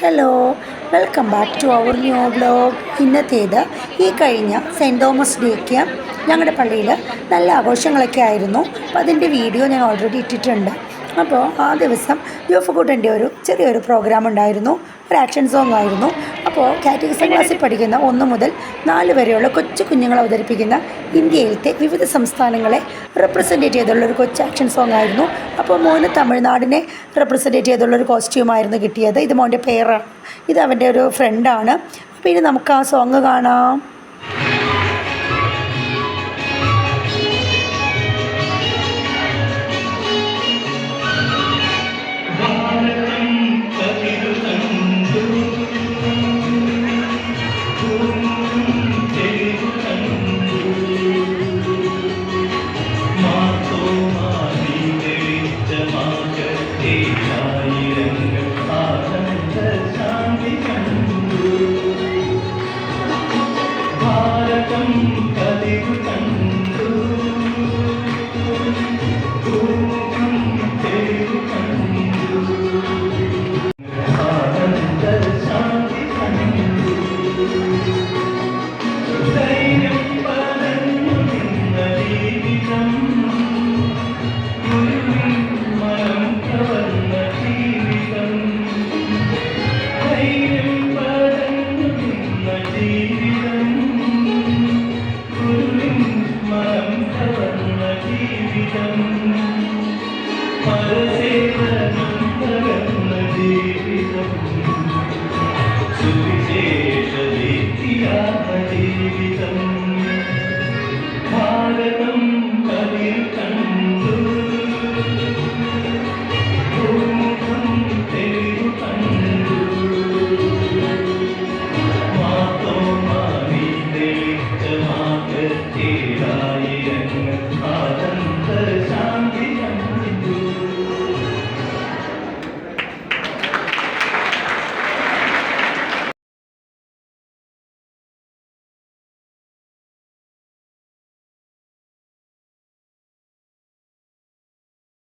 Hello welcome back to our new blog ഇന്നത്തേത് ഈ കഴിഞ്ഞ saint Thomas ഡേക്ക് ഞങ്ങളുടെ പള്ളിയിൽ നല്ല ആഘോഷങ്ങളൊക്കെ ആയിരുന്നു. അപ്പോൾ അതിന്റെ വീഡിയോ ഞാൻ ഓൾറെഡി ഇട്ടിട്ടുണ്ട്. അപ്പോൾ ആ ദിവസം യൂഫക്കൂട്ടന്റെ ഒരു ചെറിയൊരു പ്രോഗ്രാം ഉണ്ടായിരുന്നു. ഒരു ആക്ഷൻ സോങ് ആയിരുന്നു. അപ്പോൾ കാറ്റഗറിസം ക്ലാസ്സിൽ പഠിക്കുന്ന ഒന്ന് മുതൽ നാല് വരെയുള്ള കൊച്ചു കുഞ്ഞുങ്ങൾ അവതരിപ്പിക്കുന്ന ഇന്ത്യയിലത്തെ വിവിധ സംസ്ഥാനങ്ങളെ റെപ്രസെന്റേറ്റ് ചെയ്തുള്ളൊരു കൊച്ചു ആക്ഷൻ സോങ് ആയിരുന്നു. അപ്പോൾ മോന് തമിഴ്നാടിനെ റെപ്രസെന്റേറ്റ് ചെയ്തുള്ളൊരു കോസ്റ്റ്യൂമായിരുന്നു കിട്ടിയത്. ഇത് മോന്റെ പേരാണ്. ഇത് അവന്റെ ഒരു ഫ്രണ്ടാണ് അപ്പോൾ ഇനി നമുക്ക് ആ സോങ് കാണാം. కదిరు కన్ను జీవితం సువిశేష నిత్యాప జీవితం